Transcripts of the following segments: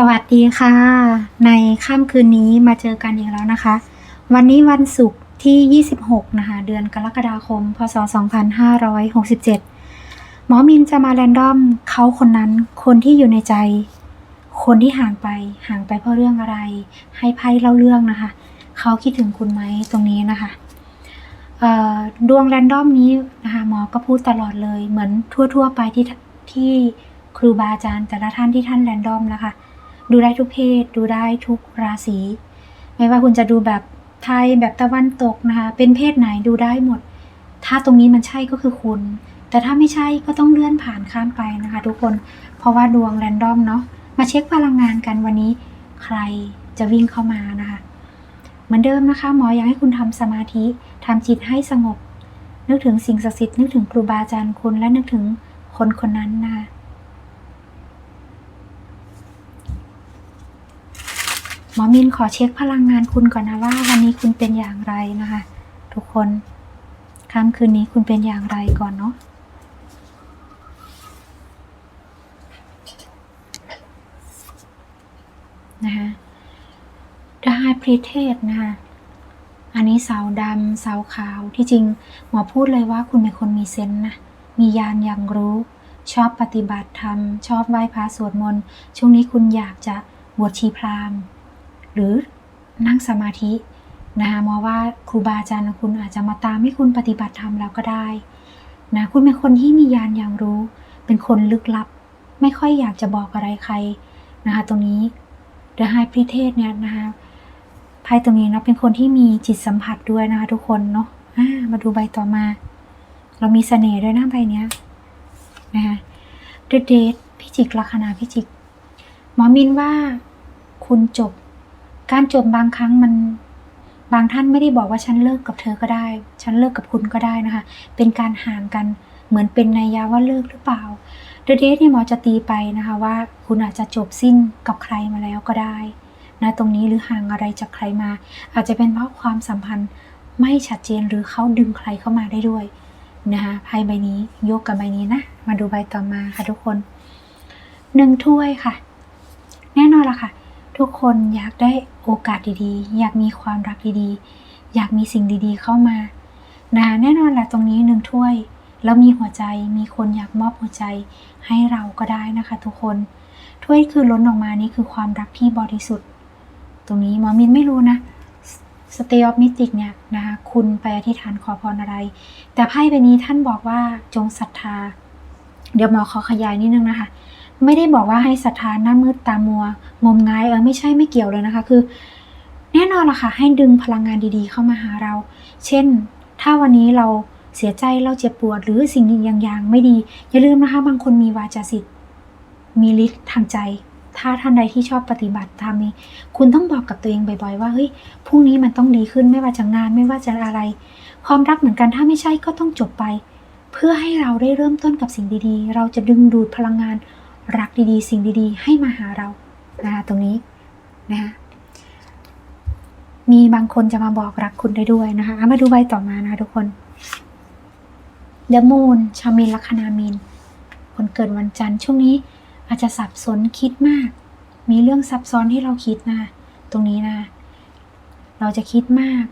สวัสดีค่ะ ในค่ำคืนนี้มาเจอกันอีกแล้วนะคะ วันนี้วันศุกร์ที่ 26 นะคะ เดือนกรกฎาคม พศ 2567 หมอมินจะมาแรนดอมเขาคนนั้น คนที่อยู่ในใจ คนที่ห่างไป ห่างไปเพราะเรื่องอะไร ให้ไพ่เล่าเรื่องนะคะ เขาคิดถึงคุณไหมตรงนี้นะคะดวงแรนดอมนี้นะคะหมอก็พูดตลอดเลย เหมือนทั่ว ๆ ไปที่ที่ครูบาอาจารย์แต่ละท่านที่ท่านแรนดอมนะคะ ดูได้ทุกเพศ ดูได้ทุกราศี ไม่ว่าคุณจะดูแบบไทยแบบตะวันตกนะคะ เป็นเพศไหนดูได้หมด ถ้าตรงนี้มันใช่ก็คือคุณ แต่ถ้าไม่ใช่ก็ต้องเลื่อนผ่านข้ามไปนะคะ ทุกคน เพราะว่าดวงแรนดอมเนาะ มาเช็คพลังงานกันวันนี้ ใครจะวิ่งเข้ามานะคะ เหมือนเดิมนะคะ หมออยากให้คุณทำสมาธิทำจิตให้สงบ นึกถึงสิ่งศักดิ์สิทธิ์นึกถึงครูบาอาจารย์คุณและนึกถึงคนคนนั้นนะคะ มอมินขอเช็คพลังงานคุณก่อนนะว่าวันนี้คุณเป็นอย่างไรนะคะ ทุกคนค่ำคืนนี้คุณเป็นอย่างไรก่อนเนาะนะคะได้พรีเทศนะคะอันนี้เสาดำเสาขาวที่จริงหมอพูดเลยว่าคุณเป็นคนมีเซนส์นะมียานอย่างรู้ ชอบปฏิบัติธรรม ชอบไหว้พระสวดมนต์ช่วงนี้คุณอยากจะบวชชีพราหมณ์ หรือนั่งสมาธินะคะมอว่าครูบาอาจารย์คุณอาจจะมาตามให้คุณปฏิบัติธรรมแล้วก็ได้นะคุณเป็นคนที่มีญาณอย่างรู้ เป็นคนลึกลับ ไม่ค่อยอยากจะบอกอะไรใครนะคะตรงนี้เดอะไฮพรีเทศเนี่ยนะคะไพ่ตรงนี้เนาะเป็นคนที่มีจิตสัมผัสด้วยนะคะทุกคนเนาะมาดูใบต่อมา เรามีเสน่ห์ด้วยนะใบเนี้ยนะคะเดอะเดทพิจิกลัคนาพิจิก หมอมินว่าคุณจบ การจบบางครั้งมันบางท่านไม่ได้บอกว่าฉันเลิกกับเธอก็ได้ ฉันเลิกกับคุณก็ได้นะคะ เป็นการห่างกันเหมือนเป็นนัยยะว่าเลิกหรือเปล่าเดเดทเนี่ยหมอจะตีไปนะคะว่าคุณอาจจะจบสิ้นกับใครมาแล้วก็ได้นะตรงนี้หรือห่างอะไรจากใครมา อาจจะเป็นเพราะความสัมพันธ์ไม่ชัดเจนหรือเขาดึงใครเข้ามาได้ด้วยนะคะไพ่ใบนี้ยกกับใบนี้นะ มาดูใบต่อมาค่ะทุกคนหนึ่งถ้วยค่ะ แน่นอนละค่ะ ทุกคนอยากได้โอกาสดีๆ อยากมีความรักดีๆ อยากมีสิ่งดีๆเข้ามานะแน่นอนแหละตรงนี้หนึ่งถ้วย แล้วมีหัวใจมีคนอยากมอบหัวใจให้เราก็ได้นะคะ ทุกคน ถ้วยคือล้นออกมานี่คือความรักที่บริสุทธิ์ ตรงนี้หมอมินไม่รู้นะสเต y of Mystic เนี่ยนะคะคุณไปอธิษฐานขอพรอะไร แต่ไพ่ใบนี้ท่านบอกว่าจงศรัทธา เดี๋ยวหมอขอขยายนิดนึงนะคะ ไม่ได้บอกว่าให้ศรัทธาหน้ามืดตามัว งมงายเออไม่ใช่ไม่เกี่ยวเลยนะคะ คือ แน่นอนละค่ะ ให้ดึงพลังงานดีๆ เข้ามาหาเรา เช่น ถ้าวันนี้เราเสียใจเราเจ็บปวด หรือสิ่งอย่างๆไม่ดี อย่าลืมนะคะ บางคนมีวาจาสิทธิ์มีฤทธิ์ทางใจ ถ้าท่านใดที่ชอบปฏิบัติธรรมนี้คุณต้องบอกกับตัวเองบ่อยๆว่าเฮ้ยพรุ่งนี้มันต้องดีขึ้นไม่ว่าจะงานไม่ว่าจะอะไร ความรักเหมือนกันถ้าไม่ใช่ก็ต้องจบไป เพื่อให้เราได้เริ่มต้นกับสิ่งดีๆ เราจะดึงดูดพลังงาน รักดีๆ สิ่งดีๆ ให้มาหาเรานะคะตรงนี้นะคะมีบางคนจะมาบอกรักคุณได้ด้วยนะคะมาดูใบต่อมานะคะทุกคน The Moon ชาวมีนลัคนามีน คนเกิดวันจันทร์ช่วงนี้อาจจะสับสนคิดมาก มีเรื่องซับซ้อนให้เราคิดนะคะตรงนี้นะ เราจะคิดมาก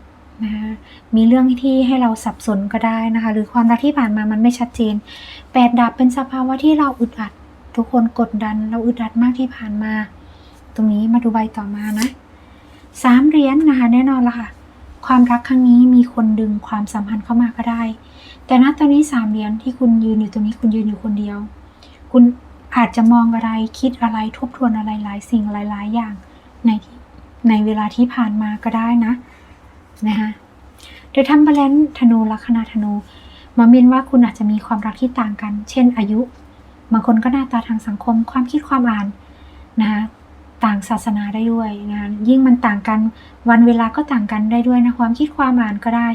นะคะมีเรื่องที่ให้เราสับสนก็ได้นะคะ หรือความรักที่ผ่านมามันไม่ชัดเจนแปดดาบเป็นสภาวะที่เราอึดอัด ทุกคนกดดันเราอึดอัดมากที่ผ่านมา ตรงนี้มาดูใบต่อมานะสามเหรียญนะคะ แน่นอนละค่ะ ความรักครั้งนี้มีคนดึงความสัมพันธ์เข้ามาก็ได้ แต่ณตอนนี้สามเหรียญที่คุณยืนอยู่ตรงนี้คุณยืนอยู่คนเดียว คุณอาจจะมองอะไรคิดอะไรทบทวนอะไรหลายสิ่งหลายๆอย่างในที่ในเวลาที่ผ่านมาก็ได้นะนะคะโดยทำบาลนซ์ธนูลัคนาธนูหมามินว่าคุณอาจจะมีความรักที่ต่างกัน เช่นอายุ บางคนก็หน้าตาทางสังคมความคิดความอ่านนะคะต่างศาสนาได้ด้วยนะยิ่งมันต่างกันวันเวลาก็ต่างกันได้ด้วยนะความคิดความอ่านก็ได้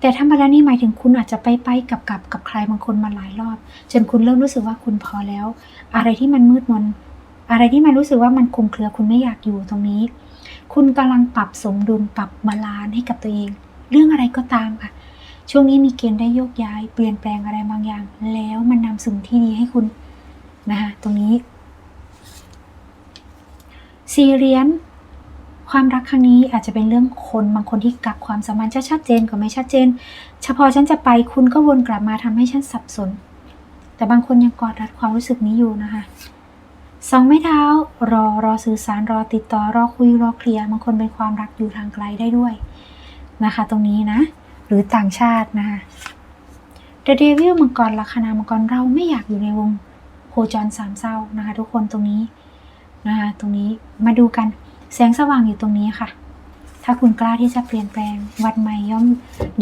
แต่ถ้ามาแล้วนี่หมายถึงคุณอาจจะไปไปกับกับกับใครบางคนมาหลายรอบ จนคุณเริ่มรู้สึกว่าคุณพอแล้ว อะไรที่มันมืดมน อะไรที่มันรู้สึกว่ามันคุมเครือคุณไม่อยากอยู่ตรงนี้ คุณกำลังปรับสมดุลปรับบาลานซ์ให้กับตัวเอง เรื่องอะไรก็ตามค่ะ ช่วงนี้มีเกณฑ์ได้โยกย้าย เปลี่ยนแปลงอะไรบางอย่าง แล้วมันนำสิ่งที่ดีให้คุณ นะคะตรงนี้ซีเรียนความรักครั้งนี้อาจจะเป็นเรื่องคนบางคนที่กักความสัมพันธ์จะชัดเจนกับไม่ชัดเจน เฉพาะฉันจะไปคุณก็วนกลับมาทำให้ฉันสับสน แต่บางคนยังกอดรัดความรู้สึกนี้อยู่นะคะสองไม้เท้ารอรอสื่อสารรอติดต่อรอคุยรอเคลียร์บางคนเป็นความรักอยู่ทางไกลได้ด้วยนะคะ ตรงนี้นะ หรือต่างชาตินะคะ The Devil มังกรลัคนามังกรเราไม่อยากอยู่ในวง คจรสามเศร้านะคะ ทุกคนตรงนี้นะคะตรงนี้มาดูกันแสงสว่างอยู่ตรงนี้ค่ะ ถ้าคุณกล้าที่จะเปลี่ยนแปลงวันใหม่ย่อม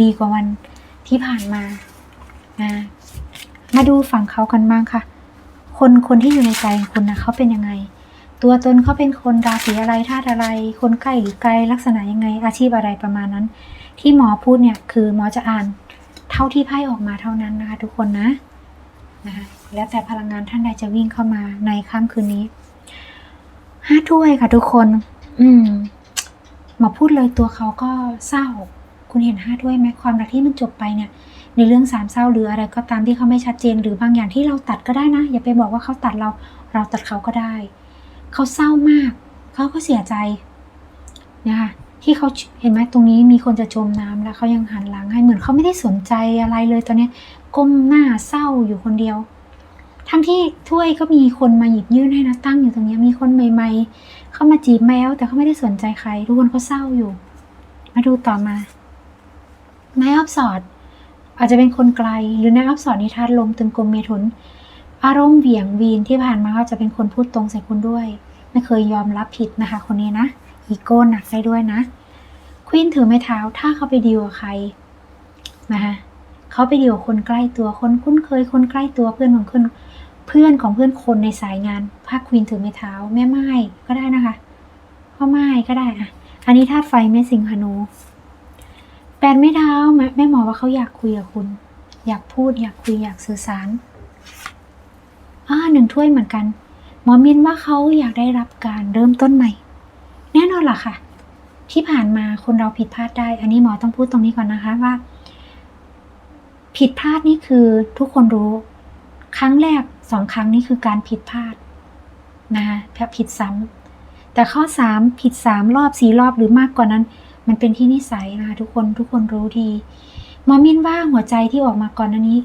ดีกว่าวันที่ผ่านมานะมาดูฝั่งเขากันบ้างค่ะ คนคนที่อยู่ในใจของคุณนะเขาเป็นยังไง ตัวตนเขาเป็นคนราศีอะไรธาตุอะไร คนใกล้หรือไกลลักษณะยังไง อาชีพอะไรประมาณนั้น ที่หมอพูดเนี่ยคือหมอจะอ่าน เท่าที่ไพ่ออกมาเท่านั้นนะคะ ทุกคนนะนะคะ แล้วแต่พลังงานท่านใดจะวิ่งเข้ามาในค่ำคืนนี้ห้าถ้วยค่ะทุกคน อืมมอพูดเลยตัวเขาก็เศร้า คุณเห็นห้าถ้วยไหมความรักที่มันจบไปเนี่ย ในเรื่องสามเศร้าหรืออะไรก็ตามที่เขาไม่ชัดเจน หรือบางอย่างที่เราตัดก็ได้นะ อย่าไปบอกว่าเขาตัดเรา เราตัดเขาก็ได้ เขาเศร้ามาก เขาก็เสียใจนะคะที่เขาเห็นไหมตรงนี้มีคนจะจมน้ำแล้วเขายังหันหลังให้เหมือนเขาไม่ได้สนใจอะไรเลยตอนนี้ก้มหน้าเศร้าอยู่คนเดียว ทั้งที่ถ้วยก็มีคนมาหยิบยื่นให้นะตั้งอยู่ตรงนี้มีคนใหม่ ๆ เข้ามาจีบแมว แต่เขาไม่ได้สนใจใคร ทุกคนเขาเศร้าอยู่ มาดูต่อมาไม้อับสอด อาจจะเป็นคนไกล หรือในอับสอดนิทานลมตึงกลมเมถุน อารมณ์เหวี่ยงวีนที่ผ่านมาเขาจะเป็นคนพูดตรงใส่คุณด้วย ไม่เคยยอมรับผิดนะคะ คนนี้นะอีโก้หนักได้ด้วยนะควีนถือไม้เท้าถ้าเขาไปดีลกับใครนะคะเขาไปดีลกับคนใกล้ตัวคนคุ้นเคยคนใกล้ตัวเพื่อนของคน เพื่อนของเพื่อนคนในสายงานภาคควีนถือไม้เท้า แม่ไม้ก็ได้นะคะพ่อไม้ก็ได้อะอันนี้ธาตุไฟแม่สิงหนูแปดไม้เท้าแม่แม่หมอว่าเขาอยากคุยกับคุณ อยากพูดอยากคุยอยากสื่อสารอ่าหนึ่งถ้วยเหมือนกัน หมอมินว่าเขาอยากได้รับการเริ่มต้นใหม่ แน่นอนล่ะค่ะ ที่ผ่านมาคนเราผิดพลาดได้ อันนี้หมอต้องพูดตรงนี้ก่อนนะคะว่า ผิดพลาดนี่คือทุกคนรู้ ครั้งแรก สองครั้งนี่คือการผิดพลาดนะคะแค่ผิดซ้ำแต่ข้อสามผิดสามรอบสี่รอบหรือมากกว่านั้น มันเป็นที่นิสัยนะคะทุกคนทุกคนรู้ดีมอมินว่าหัวใจที่ออกมาก่อนหน้านี้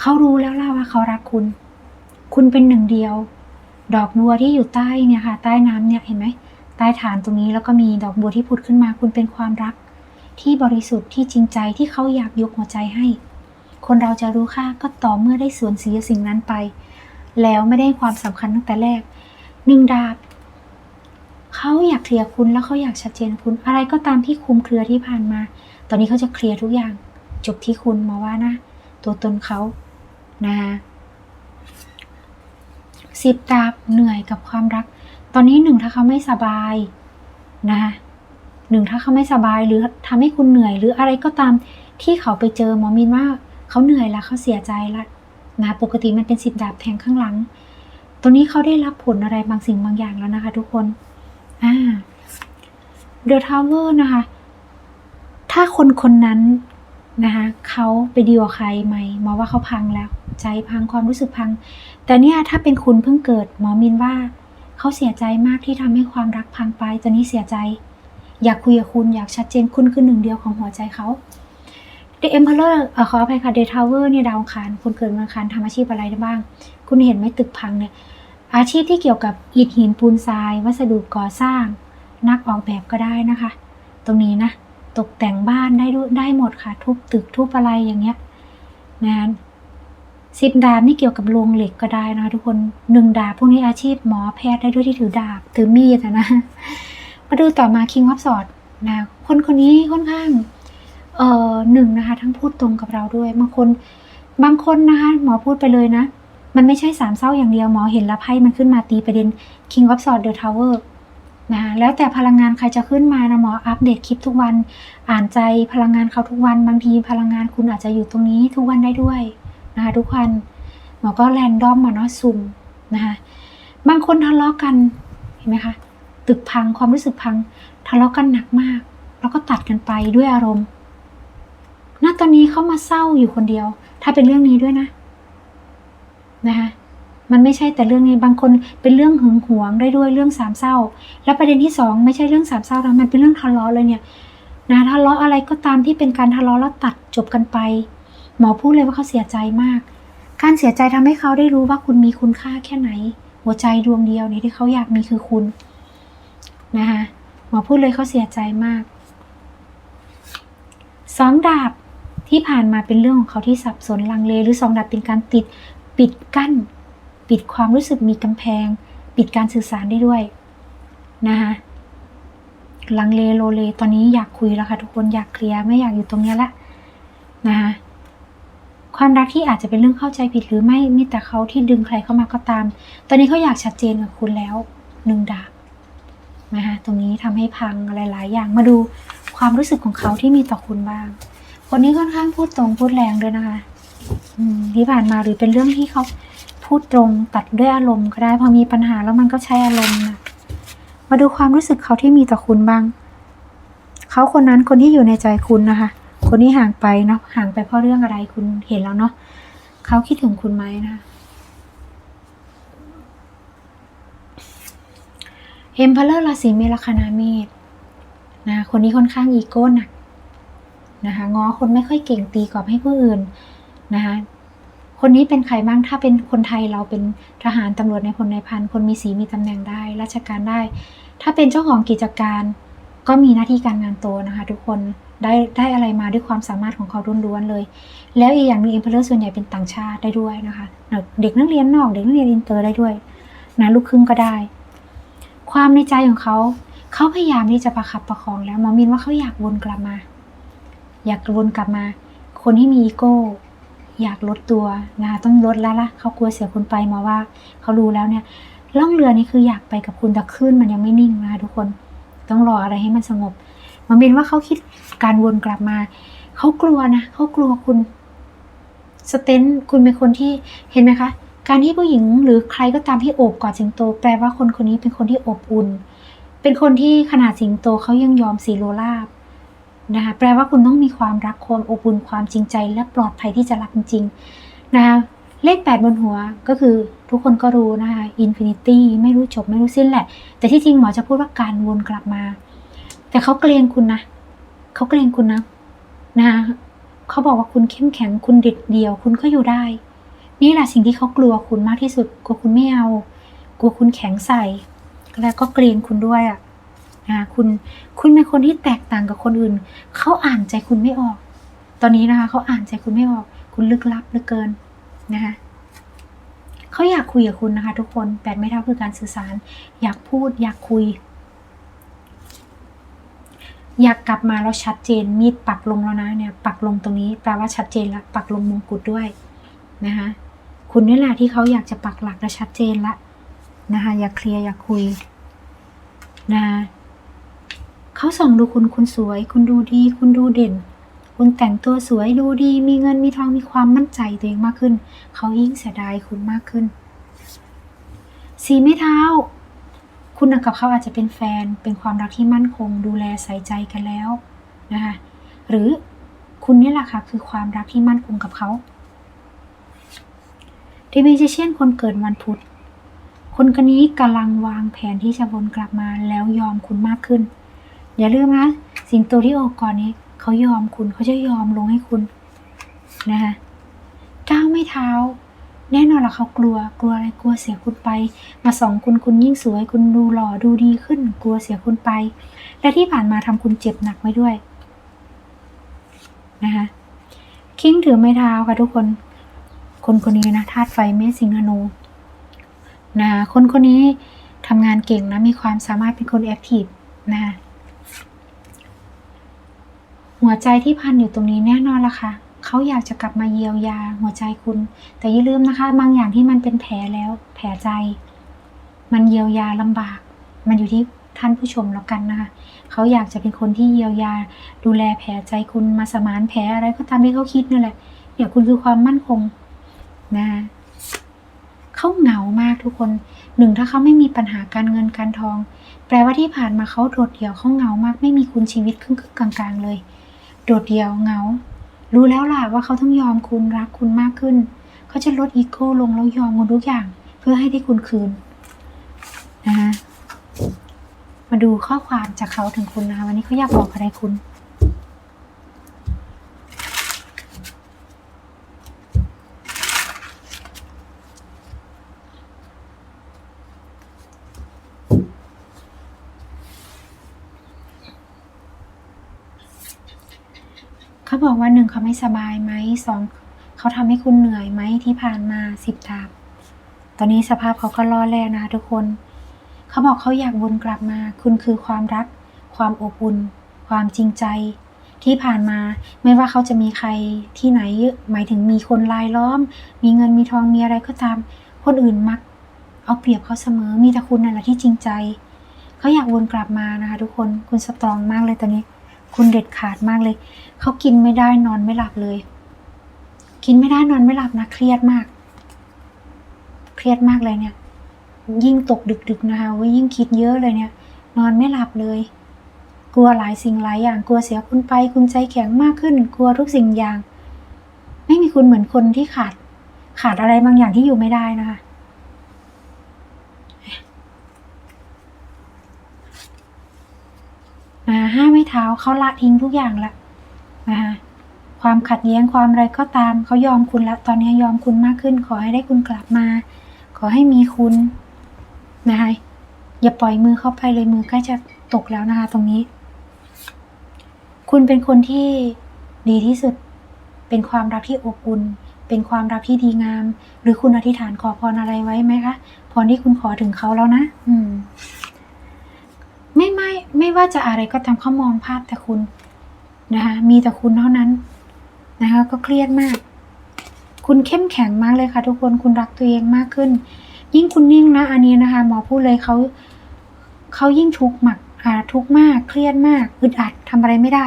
เขารู้แล้วล่ะว่าเขารักคุณ คุณเป็นหนึ่งเดียว ดอกบัวที่อยู่ใต้เนี่ยค่ะ ใต้น้ำเนี่ยเห็นไหมใต้ฐานตรงนี้แล้วก็มีดอกบัวที่ผุดขึ้นมา คุณเป็นความรัก ที่บริสุทธิ์ที่จริงใจที่เขาอยากยกหัวใจให้ คนเราจะรู้ค่าก็ต่อเมื่อได้สูญเสียสิ่งนั้นไป แล้วไม่ได้ความสำคัญตั้งแต่แรกหนึ่งดาบเขาอยากเคลียร์คุณแล้วเขาอยากชัดเจนคุณ อะไรก็ตามที่คุมเครือที่ผ่านมา ตอนนี้เขาจะเคลียร์ทุกอย่าง จบที่คุณมาว่านะ ตัวตนเขานะคะสิบดาบเหนื่อยกับความรัก ตอนนี้หนึ่งถ้าเขาไม่สบายนะคะหนึ่งถ้าเขาไม่สบายหรือทำให้คุณเหนื่อย หรืออะไรก็ตามที่เขาไปเจอหมอมินว่า เขาเหนื่อยล้วเขาเสียใจละนะปกติมันเป็นสิบดาบแทงข้างหลังตรงนี้เขาได้รับผลอะไรบางสิ่งบางอย่างแล้วนะคะ ทุกคนอ่าเดอะทาวเวอร์นะคะ ถ้าคนคนนั้นนะคะเขาไปดีกว่าใครใหมหมอว่าเขาพังแล้ว ใจพังความรู้สึกพัง แต่เนี่ยถ้าเป็นคุณเพิ่งเกิด หมอมินว่าเขาเสียใจมากที่ทำให้ความรักพังไปตอนนี้เสียใจ อยากคุยกับคุณอยากชัดเจนคุณคือหนึ่งเดียวของหัวใจเขา The Emperor เอ่อขออภัยค่ะ The Tower เนี่ยดาวอังคารคุณเกิดวันอังคารทำอาชีพอะไรได้บ้าง คุณเห็นไหมตึกพังเนี่ยอาชีพที่เกี่ยวกับอิฐหินปูนทราย วัสดุก่อสร้าง นักออกแบบก็ได้นะคะ ตรงนี้นะ ตกแต่งบ้านได้ด้วยได้หมดค่ะ ทุบตึกทุบอะไรอย่างเงี้ยนะสิบดาบนี่เกี่ยวกับโรงเหล็กก็ได้นะคะทุกคนหนึ่งดาบพวกนี้อาชีพหมอแพทย์ได้ด้วยที่ถือดาบถือมีดนะมาดูต่อมาคิงวับสอดนะคนคนนี้ค่อนข้าง เอ่อหนึ่งนะคะ ทั้งพูดตรงกับเราด้วยบางคน บางคนนะคะ หมอพูดไปเลยนะ มันไม่ใช่สามเศร้าอย่างเดียวหมอเห็นล้วไพ่มันขึ้นมาตีประเด็น King of Swords The Tower นะคะแล้วแต่พลังงานใครจะขึ้นมานะหมออัปเดตคลิปทุกวัน อ่านใจพลังงานเขาทุกวัน บางทีพลังงานคุณอาจจะอยู่ตรงนี้ทุกวันได้ด้วยนะคะทุกวันหมอก็แรนดอมมาเนาะซุ่มนะคะบางคนทะเลาะกันเห็นไหมคะตึกพังความรู้สึกพังทะเลาะกันหนักมาก แล้วก็ตัดกันไปด้วยอารมณ์ ณตอนนี้เขามาเศร้าอยู่คนเดียว ถ้าเป็นเรื่องนี้ด้วยนะ นะคะมันไม่ใช่แต่เรื่องนี้บางคนเป็นเรื่องหึงหวงได้ด้วยเรื่องสามเศร้า แล้วประเด็นที่สองไม่ใช่เรื่องสามเศร้านะมันเป็นเรื่องทะเลาะเลยเนี่ยนะทะเลาะอะไรก็ตามที่เป็นการทะเลาะแล้วตัดจบกันไป หมอพูดเลยว่าเขาเสียใจมาก การเสียใจทำให้เขาได้รู้ว่าคุณมีคุณค่าแค่ไหน หัวใจดวงเดียวเนี่ที่เขาอยากมีคือคุณนะคะหมอพูดเลยเขาเสียใจมากสองดาบ ที่ผ่านมาเป็นเรื่องของเขาที่สับสนลังเล หรือสองดาบเป็นการติดปิดกั้น ปิดความรู้สึกมีกำแพง ปิดการสื่อสารได้ด้วยนะคะลังเลโลเล ตอนนี้อยากคุยแล้วค่ะทุกคนอยากเคลียร์ไม่อยากอยู่ตรงนี้ละนะคะความรักที่อาจจะเป็นเรื่องเข้าใจผิดหรือไม่มีแต่เขาที่ดึงใครเข้ามาก็ตาม ตอนนี้เขาอยากชัดเจนกับคุณแล้วหนึ่งดาบนะคะตรงนี้ทำให้พังหลาย ๆ อย่างมาดูความรู้สึกของเขาที่มีต่อคุณบ้าง คนนี้ค่อนข้างพูดตรงพูดแรงด้วยนะคะที่ผ่านมาหรือเป็นเรื่องที่เขาพูดตรงตัดด้วยอารมณ์ก็ได้ พอมีปัญหาแล้วมันก็ใช้อารมณ์นะมาดูความรู้สึกเขาที่มีต่อคุณบ้าง เขาคนนั้นคนที่อยู่ในใจคุณนะคะ คนที่ห่างไปเนาะห่างไปเพราะเรื่องอะไรคุณเห็นแล้วเนาะเขาคิดถึงคุณไหมนะคะเอ็มพลเลอร์ราศีเมษลัคนาเมษนะคนนี้ค่อนข้างอีโก้หนัก นะคะง้อคนไม่ค่อยเก่งตีกรอบให้ผู้อื่นนะคะคนนี้เป็นใครบ้างถ้าเป็นคนไทยเราเป็นทหารตำรวจในพลในพันคนมีสีมีตำแหน่งได้ ราชการได้ ถ้าเป็นเจ้าของกิจการก็มีหน้าที่การงานโตนะคะ ทุกคนได้ได้อะไรมาด้วยความสามารถของเขาล้วนๆเลย แล้วอีกอย่างหนึงเอ็มเพลเลอร์ส่วนใหญ่เป็นต่างชาติได้ด้วยนะคะ เด็กนักเรียนนอกเด็กนักเรียนอินเตอร์ได้ด้วยนะลูกครึ่งก็ได้ ความในใจของเขา เขาพยายามที่จะประคับประคองแล้วหมอมินว่าเขาอยากวนกลับมา อยากวนกลับมา คนที่มีอีโก้ อยากลดตัวนะคะต้องลดแล้วล่ะเขากลัวเสียคุณไปมาว่าเขารู้แล้วเนี่ยล่องเรือนี่คืออยากไปกับคุณแต่คลื่นมันยังไม่นิ่งนะคะทุกคนต้องรออะไรให้มันสงบ มันเป็นว่าเขาคิดการวนกลับมาเขากลัวนะเขากลัวคุณสเตนคุณเป็นคนที่เห็นไหมคะ การที่ผู้หญิงหรือใครก็ตามที่โอบกอดสิงโต แปลว่าคนคนนี้เป็นคนที่อบอุ่น เป็นคนที่ขนาดสิงโตเขายังยอมสีโลลาบ นะคะแปลว่าคุณต้องมีความรักความอบอุ่นความจริงใจ และปลอดภัยที่จะรักจริงๆนะคะเลข 8 บนหัวก็คือทุกคนก็รู้นะคะอินฟินิตี้ไม่รู้จบไม่รู้สิ้นแหละ แต่ที่จริงหมอจะพูดว่าการวนกลับมา แต่เขาเกรงคุณนะเขาเกรงคุณนะนะคะเขาบอกว่าคุณเข้มแข็งคุณเด็ดเดี่ยว คุณก็อยู่ได้ นี่แหละสิ่งที่เขากลัวคุณมากที่สุดกลัวคุณไม่เอา กลัวคุณแข็งใส่ แล้วก็เกรงคุณด้วยอะ นะคะคุณคุณเป็นคนที่แตกต่างกับคนอื่น เขาอ่านใจคุณไม่ออก ตอนนี้นะคะเขาอ่านใจคุณไม่ออก คุณลึกลับเหลือเกินนะคะเขาอยากคุยกับคุณนะคะ ทุกคนแปดไม่เท่าคือการสื่อสาร อยากพูด อยากคุย อยากกลับมาแล้วชัดเจน มีดปักลงแล้วนะเนี่ย ปักลงตรงนี้แปลว่าชัดเจนล้วปักลงมงกุฎด้วยนะคะคุณนี่แหละที่เขาอยากจะปักหลักและชัดเจนละนะคะอยากเคลียร์อยากคุยนะคะ เขาส่องดูคุณคุณสวย คุณดูดี คุณดูเด่น คุณแต่งตัวสวยดูดี มีเงินมีทองมีความมั่นใจตัวเองมากขึ้น เขายิ่งเสียดายคุณมากขึ้น สีไม้เท้า คุณกับเขาอาจจะเป็นแฟน เป็นความรักที่มั่นคง ดูแลใส่ใจกันแล้วนะคะหรือคุณนี่แหละค่ะคือความรักที่มั่นคงกับเขาดิเมจิเชียนคนเกิดวันพุธคนคนนี้กำลังวางแผนที่จะวนกลับมาแล้วยอมคุณมากขึ้น อย่าลืมนะสิงโตที่โอบก่อนนี้เขายอมคุณเขาจะยอมลงให้คุณนะคะก้าวไม่เท้า แน่นอนละเขากลัว กลัวอะไรกลัวเสียคุณไป มาสองคุณคุณยิ่งสวย คุณดูหล่อดูดีขึ้น กลัวเสียคุณไป และที่ผ่านมาทำคุณเจ็บหนักไว้ด้วยนะคะคิงถือไม้เท้าค่ะทุกคน คนคนนี้นะธาตุไฟเมษสิงหนูนะคะคนคนนี้ทำงานเก่งนะมีความสามารถเป็นคนแอคทีฟนะคะ หัวใจที่พันอยู่ตรงนี้แน่นอนละค่ะเขาอยากจะกลับมาเยียวยาหัวใจคุณ แต่อย่าลืมนะคะ บางอย่างที่มันเป็นแผลแล้ว แผลใจ มันเยียวยาลำบาก มันอยู่ที่ท่านผู้ชมแล้วกันนะคะเขาอยากจะเป็นคนที่เยียวยา ดูแลแผลใจคุณมาสมานแผลอะไรก็ตามที่เขาคิดนั่นแหละเนี่ยคุณคือความมั่นคงนะคะเขาเหงามากทุกคนหนึ่งถ้าเขาไม่มีปัญหาการเงินการทอง แปลว่าที่ผ่านมาเขาโดดเดี่ยวเขาเหงามาก ไม่มีคุณชีวิตครึ่งๆกลาง ๆ เลย โดดเดี่ยวเงา รู้แล้วล่ะว่าเขาต้องยอมคุณรักคุณมากขึ้น เขาจะลดอีโก้ลงแล้วยอมคุณทุกอย่าง เพื่อพื่อให้ได้คุณคืนนะคะมาดูข้อความจากเขาถึงคุณนะคะวันนี้เขาอยากบอกอะไรคุณ เขาบอกว่าหนึ่งเขาไม่สบายไหมสองเขาทำให้คุณเหนื่อยไหมที่ผ่านมาสิบดาบตอนนี้สภาพเขาก็รอดแล้วนะคะทุกคน เขาบอกเขาอยากวนกลับมา คุณคือความรัก ความอบอุ่น ความจริงใจ ที่ผ่านมาไม่ว่าเขาจะมีใครที่ไหนหมายถึงมีคนรายล้อม มีเงินมีทองมีอะไรก็ตาม คนอื่นมัก เอาเปรียบเขาเสมอมีแต่คุณนั่นแหละที่จริงใจ เขาอยากวนกลับมานะคะทุกคนคุณสตรองมากเลยตอนนี้ คุณเด็ดขาดมากเลย เขากินไม่ได้นอนไม่หลับเลย กินไม่ได้นอนไม่หลับนะ เครียดมาก เครียดมากเลยเนี่ย ยิ่งตกดึกๆนะคะว่ายิ่งคิดเยอะเลยเนี่ย นอนไม่หลับเลย กลัวหลายสิ่งหลายอย่าง กลัวเสียคุณไป คุณใจแข็งมากขึ้น กลัวทุกสิ่งอย่าง ไม่มีคุณเหมือนคนที่ขาด ขาดอะไรบางอย่างที่อยู่ไม่ได้นะคะ มา ห้าไม่เท้าเขาละทิ้งทุกอย่างละนะคะความขัดแย้งความอะไรก็ตามเขายอมคุณละตอนนี้ยอมคุณมากขึ้น ขอให้ได้คุณกลับมา ขอให้มีคุณนะคะอย่าปล่อยมือเข้าไปเลยมือใกล้จะตกแล้วนะคะ ตรงนี้ คุณเป็นคนที่ดีที่สุด เป็นความรักที่อบอุ่นเป็นความรักที่ดีงาม หรือคุณอธิษฐานขอพรอะไรไว้ไหมคะพรที่คุณขอถึงเขาแล้วนะ อืม ไม่ไม่ไม่ว่าจะอะไรก็ตามเขามองภาพแต่คุณนะคะมีแต่คุณเท่านั้นนะคะ ก็เครียดมาก คุณเข้มแข็งมากเลยค่ะ ทุกคนคุณรักตัวเองมากขึ้น ยิ่งคุณนิ่งนะ อันนี้นะคะ หมอพูดเลยเขาเขายิ่งทุกข์มากอ่าทุกข์มาก เครียดมากอึดอัดทำอะไรไม่ได้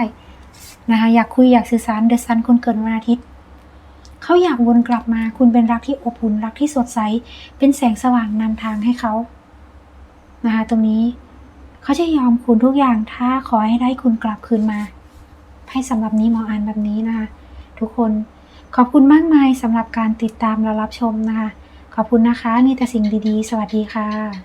นะคะ อยากคุยอยากสื่อสารเดซันคนเกิดวันอาทิตย์เขาอยากวนกลับมา คุณเป็นรักที่อบอุ่นรักที่สดใส เป็นแสงสว่างนำทางให้เขานะคะ ตรงนี้ เขาจะยอมคุณทุกอย่างถ้าขอให้ได้คุณกลับคืนมาให้สำหรับนี้มออ่านแบบนี้นะคะ ทุกคนขอบคุณมากมายสำหรับการติดตามและรับชมนะคะ ขอบคุณนะคะ มีแต่สิ่งดีๆ สวัสดีค่ะ